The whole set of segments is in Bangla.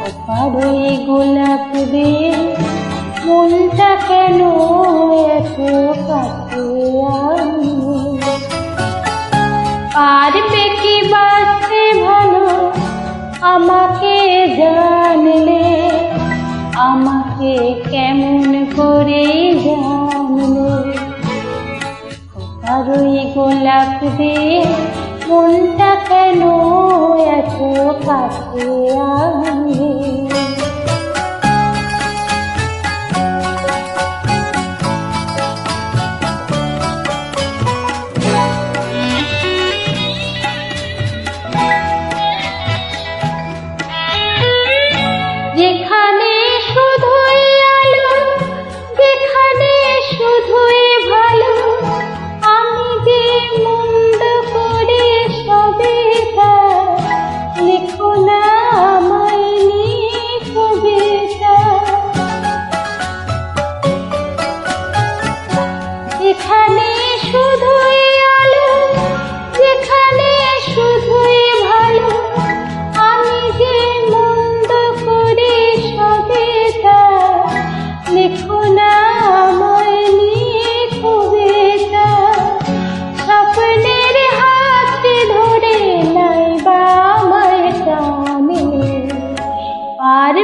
ওপারে গোলাপ দে মনটা কেন এত কাছে পারবে কি বাঁচতে ভালো? আমাকে জানলে, আমাকে কেমন করে জানলে? ওপারে গোলাপ দিয়ে মনটা কেন এত কাছে আমি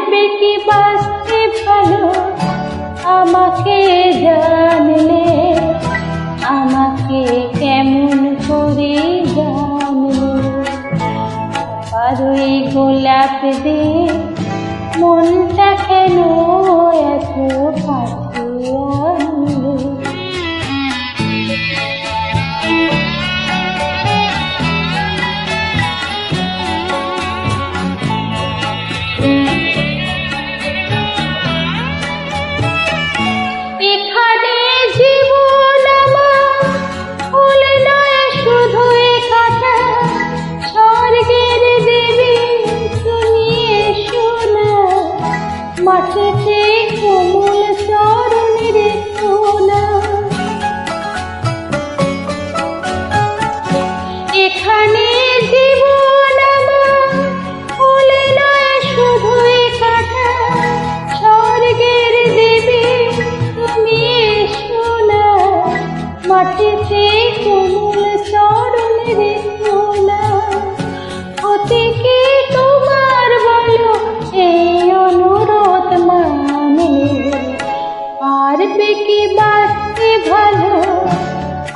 পারবে কি বাঁচতে ভালো? আমাকে জানলে, আমাকে কেমন করে জানলে? আর ওই গোলাপ দে মনটা কেন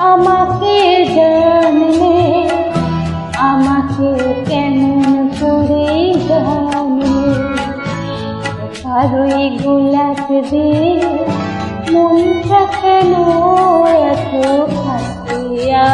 আমাকে জানে আমাকে কেমন করে জানলে? কারোই গোলাপ দে থাকে নয় এত খাসিয়া